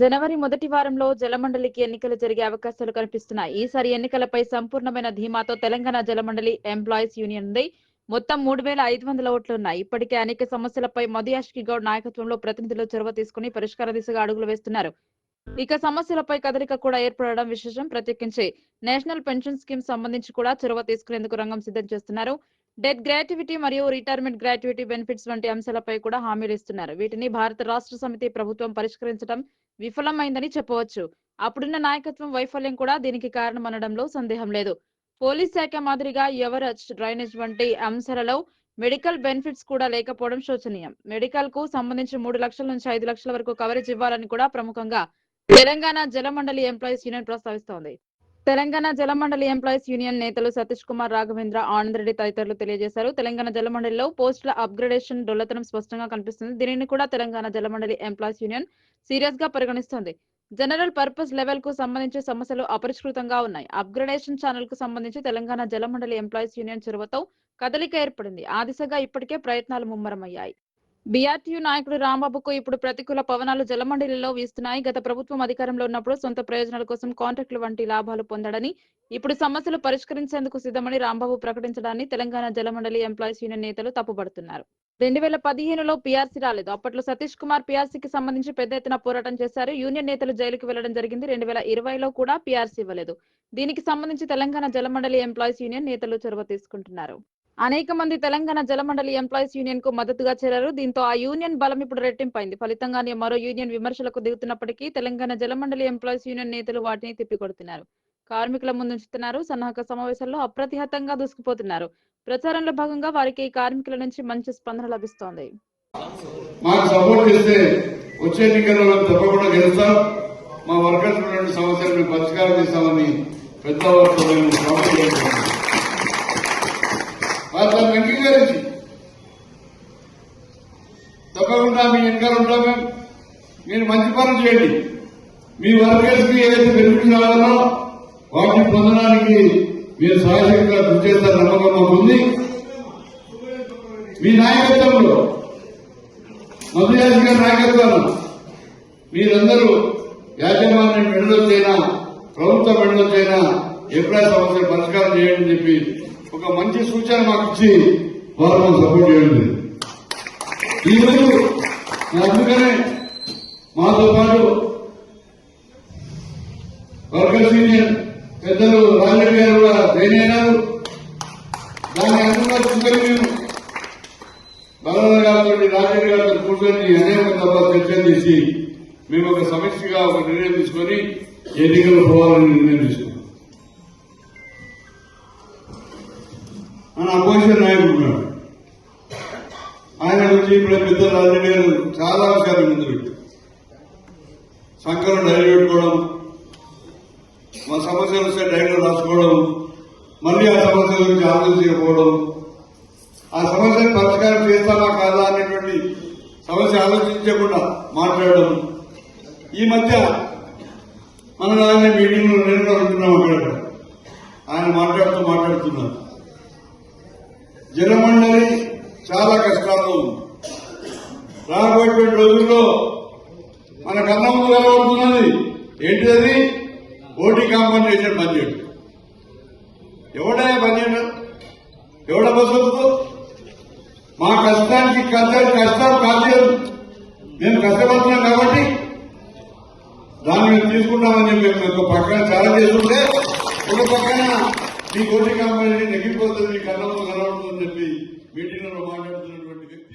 జనవరి మొదటి వారంలో జలమండలికి ఎన్నికలు జరిగే అవకాశాలు కనిపిస్తున్నాయి. ఈసారి ఎన్నికలపై సంపూర్ణమైన ధీమాతో తెలంగాణ జలమండలి ఎంప్లాయీస్ యూనియన్ ఉంది. మొత్తం మూడు వేల ఐదు వందల ఓట్లు ఉన్నాయి. ఇప్పటికే అనేక సమస్యలపై మధుయాష్కి గౌడ్ నాయకత్వంలో ప్రతినిధులు చొరవ తీసుకుని పరిష్కార దిశగా అడుగులు వేస్తున్నారు. ఇక సమస్యలపై కదలిక కూడా ఏర్పడడం విశేషం. ప్రత్యేకించి నేషనల్ పెన్షన్ స్కీమ్ సంబంధించి కూడా చొరవ తీసుకునేందుకు రంగం సిద్ధం చేస్తున్నారు. డెత్ గ్రాట్యుటీ మరియు రిటైర్మెంట్ గ్రాట్యుటీ బెనిఫిట్స్ వంటి అంశాలపై కూడా హామీలు ఇస్తున్నారు. వీటిని భారత రాష్ట్ర సమితి ప్రభుత్వం పరిష్కరించడం విఫలమైందని చెప్పవచ్చు. అప్పుడున్న నాయకత్వం వైఫల్యం కూడా దీనికి కారణమనడంలో సందేహం లేదు. పోలీస్ శాఖ మాదిరిగా ఎవరెజ్ డ్రైనేజ్ వంటి అంశాలలో మెడికల్ బెనిఫిట్స్ కూడా లేకపోవడం శోచనీయం. మెడికల్కు సంబంధించి మూడు లక్షల నుంచి ఐదు లక్షల వరకు కవరేజ్ ఇవ్వాలని కూడా ప్రముఖంగా తెలంగాణ జలమండలి ఎంప్లాయీస్ యూనియన్ ప్రస్తావిస్తోంది. తెలంగాణ జలమండలి ఎంప్లాయీస్ యూనియన్ నేతలు సతీష్ కుమార్ రాఘవేంద్ర ఆనంద్ రెడ్డి తదితరులు తెలియజేశారు. తెలంగాణ జలమండలిలో పోస్టుల అప్గ్రేడేషన్ డొల్లతనం స్పష్టంగా కనిపిస్తుంది. దీనిని కూడా తెలంగాణ జలమండలి ఎంప్లాయీస్ యూనియన్ సీరియస్గా పరిగణిస్తోంది. జనరల్ పర్పస్ లెవెల్కు సంబంధించి సమస్యలు అపరిష్కృతంగా ఉన్నాయి. అప్గ్రేడేషన్ ఛానల్కు సంబంధించి తెలంగాణ జలమండలి ఎంప్లాయీస్ యూనియన్ చొరవతో కదలిక ఏర్పడింది. ఆ దిశగా ఇప్పటికే ప్రయత్నాలు ముమ్మరమయ్యాయి. బీఆర్టీయూ నాయకుడు రాంబాబుకు ఇప్పుడు ప్రతికూల పవనాలు జలమండలిలో వీస్తున్నాయి. గత ప్రభుత్వం అధికారంలో ఉన్నప్పుడు సొంత ప్రయోజనాల కోసం కాంట్రాక్టులు వంటి లాభాలు పొందడని ఇప్పుడు సమస్యలు పరిష్కరించేందుకు సిద్ధమని రాంబాబు ప్రకటించడాన్ని తెలంగాణ జలమండలి ఎంప్లాయీస్ యూనియన్ నేతలు తప్పుపడుతున్నారు రెండు వేల పదిహేనులో పీఆర్సీ రాలేదు. అప్పట్లో సతీష్ కుమార్ పీఆర్సీకి సంబంధించి పెద్ద ఎత్తున పోరాటం చేశారు. యూనియన్ నేతలు జైలుకు వెళ్ళడం జరిగింది. రెండు వేల ఇరవైలో కూడా పీఆర్సీ ఇవ్వలేదు. దీనికి సంబంధించి తెలంగాణ జలమండలి ఎంప్లాయీస్ యూనియన్ నేతలు చొరవ తీసుకుంటున్నారు. అనేక మంది తెలంగాణ జలమండలి ఎంప్లాయీస్ యూనియన్కు మద్దతుగా చేరారు. దీంతో ఆ యూనియన్ బలం ఇప్పుడు రెట్టింపైంది. ఫలితంగానే మరో యూనియన్ విమర్శలకు దిగుతున్నప్పటికీ తెలంగాణ జలమండలి ఎంప్లాయీస్ యూనియన్ నేతలు వాటిని తిప్పికొడుతున్నారు. కార్మికుల ముందుంచుతున్నారు సన్నాహక సమావేశాల్లో అప్రతిహతంగా దూసుకుపోతున్నారు. ప్రచారంలో భాగంగా వారికి ఈ కార్మికుల నుంచి మంచి స్పందన లభిస్తోంది. మాకు సపోర్ట్ చేస్తే వచ్చే ఎన్నికల్లో తప్పకుండా గెలుస్తాం. మా వర్కర్స్ పరిష్కారం చేస్తామని పెద్ద వర్గంతో మేము ప్రామిస్ చేస్తున్నాం. అంగీకరించి తప్పకుండా మీ వెనకాల ఉంటాం మేము. మీరు మంచి పనులు చేయండి. మీ వర్కర్స్కి ఏదైతే బెనిఫిట్ కావాలో వాటిని పొందడానికి మీరు సహాయశక్తిగా కృషి చేస్తారు నమ్మకం మాకు ఉంది. మీ నాయకత్వంలో మధుయాసి గారి నాయకత్వాలు మీరందరూ యాజమాన్యం మెడలొచ్చైనా ప్రభుత్వ మెడలొచ్చైనా ఎప్పుడైనా సమస్య పరిష్కారం చేయండి చెప్పి ఒక మంచి సూచన మాకు ఇచ్చి వారు మాకు సపోర్ట్ చేయండి ఈరోజు అందుకనే మాతో పాటు వర్కర్స్ యూనియన్ పెద్దలు రాజరెడ్డి గారు కూడా జాయిన్ అయినారు. దాన్ని అనుకున్న చూసుకొని మేము బలరాజు గారితో రాజరెడ్డి గారు కూర్చొని అనేక తప్ప చర్చలు చేసి మేము ఒక సమస్యగా ఒక నిర్ణయం తీసుకొని ఎన్నికలు పోవాలని నిర్ణయం తీసుకున్నాం. మన అపోజిషన్ నాయకుడు ఉన్నాడు ఆయన గురించి ఇప్పుడు పెద్దలు అన్ని చాలా విషయాలు ముందు పెట్టి సంఖ్యలో డైరీ పెట్టుకోవడం మా సమస్యలు వస్తే డైరీలో రాసుకోవడం మళ్ళీ ఆ సమస్యల గురించి ఆలోచించకపోవడం ఆ సమస్యను పరిష్కారం చేస్తామా కాదా అనేటువంటి సమస్య ఆలోచించకుండా మాట్లాడడం. ఈ మధ్య మన ఆయన మీటింగ్లో నేను కూడా ఉంటున్నాం అక్కడ. ఆయన మాట్లాడుతూ మాట్లాడుతున్నారు. జలమండలి చాలా కష్టాల్లో ఉంది. రాబోయేటువంటి రోజుల్లో మన కన్న ముందు కనబడుతున్నది ఏంటిది ఓటీ కాంపన్సేషన్ బడ్జెట్ ఎవడా బడ్జెట్ ఎవడ బస్సు మా కష్టానికి కష్టాలు కష్టాలు కాదు మేము కష్టపడుతున్నాం కాబట్టి దాన్ని మేము తీసుకుంటామని చెప్పి మేము పక్కన చాలా చేస్తుంటే ఒక పక్కన మీ కోటి కంపెనీ నెగ్గిపోతుంది మీ కళ్ళలో కనబడుతుందని చెప్పి మీటింగ్లో మాట్లాడుతున్నటువంటి వ్యక్తి